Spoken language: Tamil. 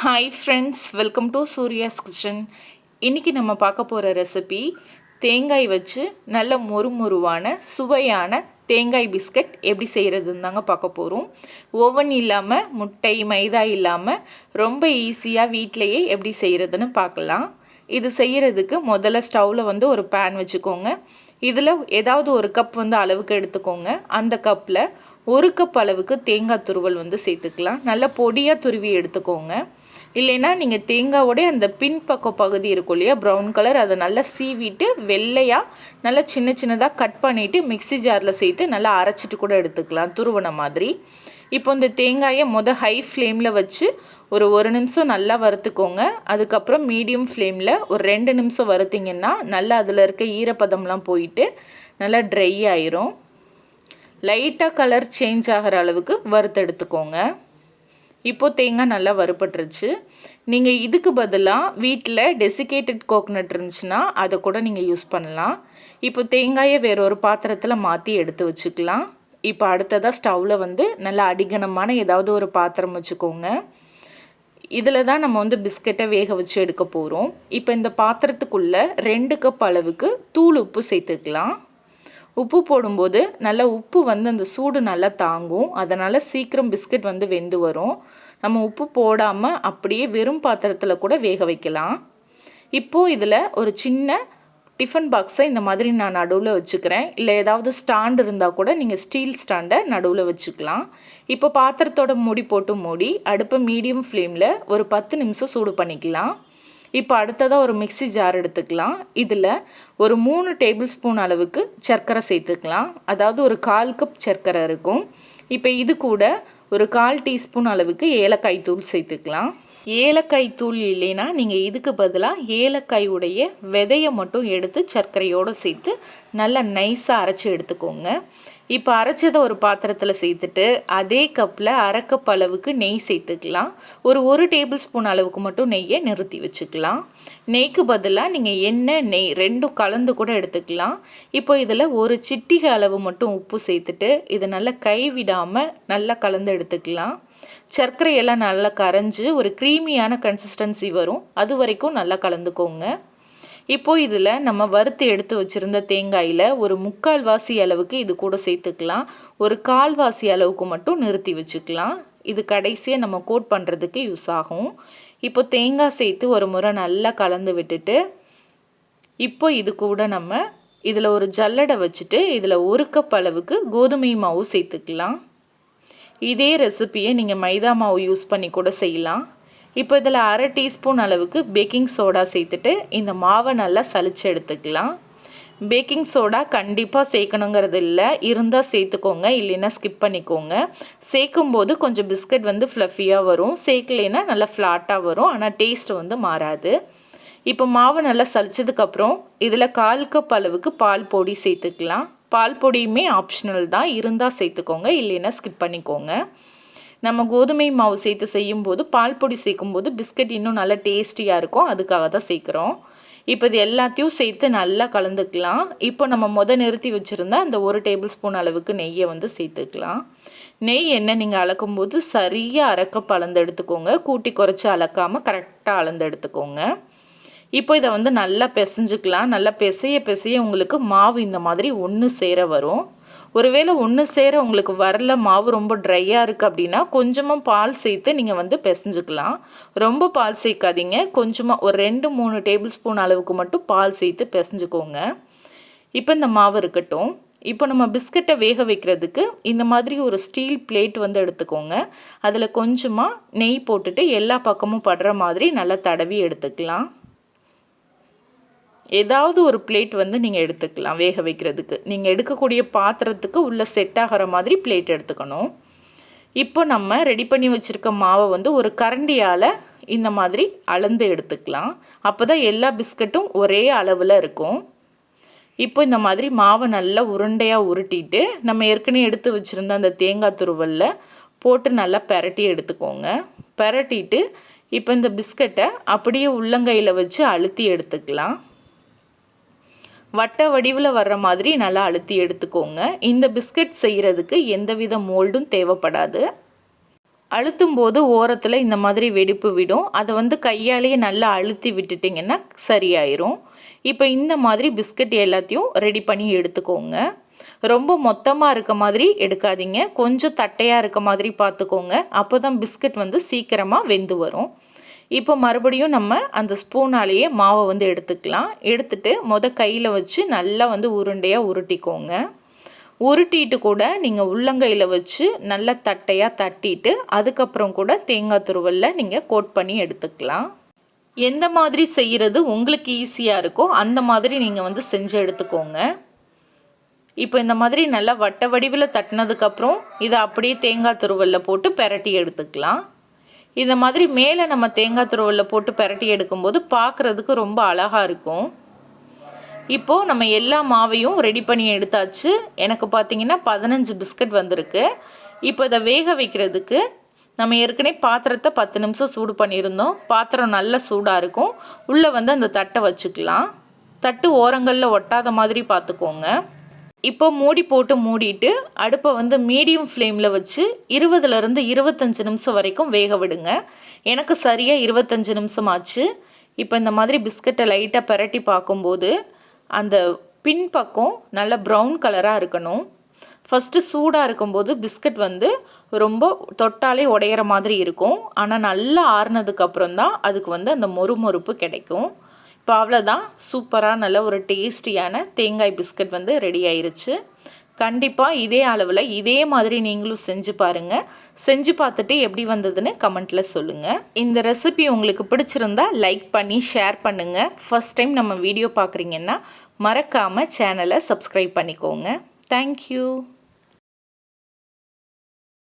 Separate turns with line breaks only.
Hi friends welcome to Surya's kitchen இன்றைக்கி நம்ம பார்க்க போகிற ரெசிபி தேங்காய் வச்சு நல்ல மொறுமொருவான சுவையான தேங்காய் பிஸ்கட் எப்படி செய்கிறதுன்னு தாங்க பார்க்க போகிறோம் ஓவன் இல்லாமல் முட்டை மைதா இல்லாமல் ரொம்ப ஈஸியாக வீட்டிலையே எப்படி செய்கிறதுன்னு பார்க்கலாம். இது செய்கிறதுக்கு முதல்ல ஸ்டவ்வில் வந்து ஒரு பேன் வச்சுக்கோங்க. இதில் ஏதாவது ஒரு கப் வந்து அளவுக்கு எடுத்துக்கோங்க. அந்த கப்பில் ஒரு கப் அளவுக்கு தேங்காய் துருவல் வந்து சேர்த்துக்கலாம். நல்லா பொடியாக துருவி எடுத்துக்கோங்க. இல்லைன்னா நீங்கள் தேங்காவோடைய அந்த பின்பக்க பகுதி இருக்கும் இல்லையா ப்ரௌன் கலர் அதை நல்லா சீவிட்டு வெள்ளையாக நல்லா சின்ன சின்னதாக கட் பண்ணிவிட்டு மிக்சி ஜாரில் சேர்த்து நல்லா அரைச்சிட்டு கூட எடுத்துக்கலாம் துருவன மாதிரி. இப்போ இந்த தேங்காயை மொதல் ஹை ஃப்ளேமில் வச்சு ஒரு ஒரு நிமிஷம் நல்லா வறுத்துக்கோங்க. அதுக்கப்புறம் மீடியம் ஃப்ளேமில் ஒரு ரெண்டு நிமிஷம் வறுத்திங்கன்னா நல்லா அதில் இருக்க ஈரப்பதம்லாம் போயிட்டு நல்லா ட்ரை ஆயிரும். லைட்டாக கலர் சேஞ்ச் ஆகிற அளவுக்கு வறுத்தெடுத்துக்கோங்க. இப்போது தேங்காய் நல்லா வறுபட்டுருச்சு. நீங்கள் இதுக்கு பதிலாக வீட்டில் டெசிகேட்டட் கோகனட் இருந்துச்சுன்னா அதை கூட நீங்கள் யூஸ் பண்ணலாம். இப்போ தேங்காயை வேற ஒரு பாத்திரத்தில் மாற்றி எடுத்து வச்சுக்கலாம். இப்போ அடுத்ததாக ஸ்டவ்வில் வந்து நல்லா அடிகனமான ஏதாவது ஒரு பாத்திரம் வச்சுக்கோங்க. இதில் தான் நம்ம வந்து பிஸ்கெட்டை வேக வச்சு எடுக்க போகிறோம் இப்போ இந்த பாத்திரத்துக்குள்ளே ரெண்டு கப் அளவுக்கு தூள் உப்பு சேர்த்துக்கலாம். உப்பு போடும்போது நல்லா உப்பு வந்து அந்த சூடு நல்லா தாங்கும். அதனால் சீக்கிரம் பிஸ்கட் வந்து வெந்து வரும். நம்ம உப்பு போடாமல் அப்படியே வெறும் பாத்திரத்தில் கூட வேக வைக்கலாம். இப்போது இதில் ஒரு சின்ன டிஃபன் பாக்ஸை இந்த மாதிரி நான் நடுவில் வச்சுக்கிறேன். இல்லை ஏதாவது ஸ்டாண்ட் இருந்தால் கூட நீங்கள் ஸ்டீல் ஸ்டாண்டை நடுவில் வச்சுக்கலாம். இப்போ பாத்திரத்தோட மூடி போட்டு மூடி அடுப்பை மீடியம் ஃப்ளேமில் ஒரு பத்து நிமிஷம் சூடு பண்ணிக்கலாம். இப்போ அடுத்ததாக ஒரு மிக்சி ஜார் எடுத்துக்கலாம். இதில் ஒரு மூணு டேபிள் ஸ்பூன் அளவுக்கு சர்க்கரை சேர்த்துக்கலாம். அதாவது ஒரு கால் கப் சர்க்கரை இருக்கும். இப்போ இது கூட ஒரு கால் டீஸ்பூன் அளவுக்கு ஏலக்காய் தூள் சேர்த்துக்கலாம். ஏலக்காய் தூள் இல்லைன்னா நீங்கள் இதுக்கு பதிலாக ஏலக்காய் உடைய விதையை மட்டும் எடுத்து சர்க்கரையோடு சேர்த்து நல்லா நைஸாக அரைச்சி எடுத்துக்கோங்க. இப்போ அரைச்சதை ஒரு பாத்திரத்தில் சேர்த்துட்டு அதே கப்பில் அரைக்கப் அளவுக்கு நெய் சேர்த்துக்கலாம். ஒரு ஒரு டேபிள் ஸ்பூன் அளவுக்கு மட்டும் நெய்யை நிறுத்தி வச்சுக்கலாம். நெய்க்கு பதிலாக நீங்கள் எண்ணெய் நெய் ரெண்டும் கலந்து கூட எடுத்துக்கலாம். இப்போ இதில் ஒரு சிட்டிகை அளவு மட்டும் உப்பு சேர்த்துட்டு இதை நல்லா கைவிடாமல் நல்லா கலந்து எடுத்துக்கலாம். சர்க்கரையெல்லாம் நல்லா கரைஞ்சி ஒரு க்ரீமியான கன்சிஸ்டன்சி வரும். அது வரைக்கும் நல்லா கலந்துக்கோங்க. இப்போது இதில் நம்ம வறுத்து எடுத்து வச்சுருந்த தேங்காயில் ஒரு முக்கால் வாசி அளவுக்கு இது கூட சேர்த்துக்கலாம். ஒரு கால்வாசி அளவுக்கு மட்டும் நிறுத்தி வச்சுக்கலாம். இது கடைசியாக நம்ம கோட் பண்ணுறதுக்கு யூஸ் ஆகும். இப்போ தேங்காய் சேர்த்து ஒரு முறை நல்லா கலந்து விட்டுட்டு இப்போ இது கூட நம்ம இதில் ஒரு ஜல்லடை வச்சுட்டு இதில் ஒரு கப் அளவுக்கு கோதுமை மாவு சேர்த்துக்கலாம். இதே ரெசிப்பியை நீங்கள் மைதா மாவு யூஸ் பண்ணி கூட செய்யலாம். இப்போ இதில் அரை டீஸ்பூன் அளவுக்கு பேக்கிங் சோடா சேர்த்துட்டு இந்த மாவை நல்லா சளிச்சு எடுத்துக்கலாம். பேக்கிங் சோடா கண்டிப்பாக சேர்க்கணுங்கிறது இல்லை. இருந்தால் சேர்த்துக்கோங்க இல்லைன்னா ஸ்கிப் பண்ணிக்கோங்க. சேர்க்கும்போது கொஞ்சம் பிஸ்கட் வந்து ஃப்ளஃபியாக வரும். சேர்க்கலைன்னா நல்லா ஃப்ளாட்டாக வரும். ஆனால் டேஸ்ட் வந்து மாறாது. இப்போ மாவு நல்லா சளிச்சதுக்கப்புறம் இதில் கால் கப் அளவுக்கு பால் பொடி சேர்த்துக்கலாம். பால் பொடியுமே ஆப்ஷனல் தான். இருந்தால் சேர்த்துக்கோங்க இல்லைன்னா ஸ்கிப் பண்ணிக்கோங்க. நம்ம கோதுமை மாவு சேர்த்து செய்யும்போது பால் பொடி சேர்க்கும்போது பிஸ்கட் இன்னும் நல்லா டேஸ்டியாக இருக்கும் அதுக்காக தான் சேர்க்குறோம். இப்போ இது எல்லாத்தையும் சேர்த்து நல்லா கலந்துக்கலாம். இப்போ நம்ம முத நிறுத்தி வச்சுருந்தா அந்த ஒரு டேபிள் ஸ்பூன் அளவுக்கு நெய்யை வந்து சேர்த்துக்கலாம். நெய் எண்ணெய் நீங்கள் அளக்கும்போது சரியாக அறக்க அளந்து எடுத்துக்கோங்க. கூட்டி குறைச்சி அளக்காமல் கரெக்டாக அளந்து எடுத்துக்கோங்க. இப்போ இதை வந்து நல்லா பிசைஞ்சுக்கலாம். நல்லா பிசைய பிசைய உங்களுக்கு மாவு இந்த மாதிரி ஒன்று சேர வரும். ஒருவேளை ஒன்று சேர உங்களுக்கு வரல மாவு ரொம்ப ட்ரையாக இருக்குது அப்படின்னா கொஞ்சமாக பால் சேர்த்து நீங்கள் வந்து பிசைஞ்சுக்கலாம். ரொம்ப பால் சேர்க்காதீங்க. கொஞ்சமாக ஒரு ரெண்டு மூணு டேபிள் ஸ்பூன் அளவுக்கு மட்டும் பால் சேர்த்து பிசைஞ்சுக்கோங்க. இப்போ இந்த மாவு இருக்கட்டும். இப்போ நம்ம பிஸ்கட்டை வேக வைக்கிறதுக்கு இந்த மாதிரி ஒரு ஸ்டீல் பிளேட் வந்து எடுத்துக்கோங்க. அதில் கொஞ்சமாக நெய் போட்டுட்டு எல்லா பக்கமும் படுற மாதிரி நல்லா தடவி எடுத்துக்கலாம். ஏதாவது ஒரு பிளேட் வந்து நீங்கள் எடுத்துக்கலாம் வேக வைக்கிறதுக்கு. நீங்கள் எடுக்கக்கூடிய பாத்திரத்துக்கு உள்ளே செட் ஆகிற மாதிரி பிளேட் எடுத்துக்கணும். இப்போ நம்ம ரெடி பண்ணி வச்சுருக்க மாவை வந்து ஒரு கரண்டியால் இந்த மாதிரி அளந்து எடுத்துக்கலாம். அப்போ தான் எல்லா பிஸ்கட்டும் ஒரே அளவில் இருக்கும். இப்போ இந்த மாதிரி மாவை நல்லா உருண்டையாக உருட்டிட்டு நம்ம ஏற்கனவே எடுத்து வச்சுருந்த அந்த தேங்காய் துருவலில் போட்டு நல்லா பெரட்டி எடுத்துக்கோங்க. பெரட்டிட்டு இப்போ இந்த பிஸ்கட்டை அப்படியே உள்ளங்கையில் வச்சு அழுத்தி எடுத்துக்கலாம். வட்ட வடிவில் வர்ற மாதிரி நல்லா அழுத்தி எடுத்துக்கோங்க. இந்த பிஸ்கட் செய்கிறதுக்கு எந்தவித மோல்டும் தேவைப்படாது. அழுத்தும் போது ஓரத்தில் இந்த மாதிரி வெடிப்பு விடும். அதை வந்து கையாலேயே நல்லா அழுத்தி விட்டுட்டிங்கன்னா சரியாயிரும். இப்போ இந்த மாதிரி பிஸ்கட் எல்லாத்தையும் ரெடி பண்ணி எடுத்துக்கோங்க. ரொம்ப மொத்தமாக இருக்க மாதிரி எடுக்காதீங்க. கொஞ்சம் தட்டையாக இருக்க மாதிரி பார்த்துக்கோங்க. அப்போ தான் பிஸ்கட் வந்து சீக்கிரமாக வெந்து வரும். இப்போ மறுபடியும் நம்ம அந்த ஸ்பூனாலேயே மாவை வந்து எடுத்துக்கலாம். எடுத்துட்டு மொத கையில் வச்சு நல்லா வந்து உருண்டையாக உருட்டிக்கோங்க. உருட்டிட்டு கூட நீங்கள் உள்ளங்கையில் வச்சு நல்லா தட்டையாக தட்டிட்டு அதுக்கப்புறம் கூட தேங்காய் துருவலில் நீங்கள் கோட் பண்ணி எடுத்துக்கலாம். எந்த மாதிரி செய்கிறது உங்களுக்கு ஈஸியாக இருக்கோ அந்த மாதிரி நீங்கள் வந்து செஞ்சு எடுத்துக்கோங்க. இப்போ இந்த மாதிரி நல்லா வட்ட வடிவில் தட்டினதுக்கப்புறம் இதை அப்படியே தேங்காய் துருவலில் போட்டு பெரட்டி எடுத்துக்கலாம். இந்த மாதிரி மேலே நம்ம தேங்காய் துருவலில் போட்டு பரட்டி எடுக்கும்போது பார்க்குறதுக்கு ரொம்ப அழகாக இருக்கும். இப்போது நம்ம எல்லா மாவையும் ரெடி பண்ணி எடுத்தாச்சு. எனக்கு பார்த்திங்கன்னா பதினஞ்சு பிஸ்கட் வந்திருக்கு. இப்போ இதை வேக வைக்கிறதுக்கு நம்ம ஏற்கனவே பாத்திரத்தை பத்து நிமிஷம் சூடு பண்ணியிருந்தோம். பாத்திரம் நல்ல சூடாக இருக்கும். உள்ளே வந்து அந்த தட்டை வச்சுக்கலாம். தட்டு ஓரங்களில் ஒட்டாத மாதிரி பார்த்துக்கோங்க இப்போ மூடி போட்டு மூடிட்டு அடுப்பை வந்து மீடியம் ஃப்ளேமில் வச்சு இருபதுலேருந்து இருபத்தஞ்சி நிமிஷம் வரைக்கும் வேக விடுங்க. எனக்கு சரியாக இருபத்தஞ்சி நிமிஷம் ஆச்சு. இப்போ இந்த மாதிரி பிஸ்கட்டை லைட்டாக பரட்டி பார்க்கும்போது அந்த பின்பக்கம் நல்ல ப்ரௌன் கலராக இருக்கணும். ஃபஸ்ட்டு சூடாக இருக்கும்போது பிஸ்கட் வந்து ரொம்ப தொட்டாலே உடையிற மாதிரி இருக்கும். ஆனால் நல்லா ஆறுனதுக்கப்புறம் தான் அதுக்கு வந்து அந்த மொறுமொறுப்பு கிடைக்கும். இப்போ அவ்வளோதான். சூப்பராக நல்ல ஒரு டேஸ்டியான தேங்காய் பிஸ்கட் வந்து ரெடி ஆயிருச்சு. கண்டிப்பாக இதே அளவில் இதே மாதிரி நீங்களும் செஞ்சு பாருங்கள் செஞ்சு பார்த்துட்டு எப்படி வந்ததுன்னு கமெண்ட்டில் சொல்லுங்கள் இந்த ரெசிபி உங்களுக்கு பிடிச்சிருந்தா லைக் பண்ணி ஷேர் பண்ணுங்கள் ஃபஸ்ட் டைம் நம்ம வீடியோ பார்க்குறீங்கன்னா மறக்காமல் சேனலை சப்ஸ்கிரைப் பண்ணிக்கோங்க. தேங்க்யூ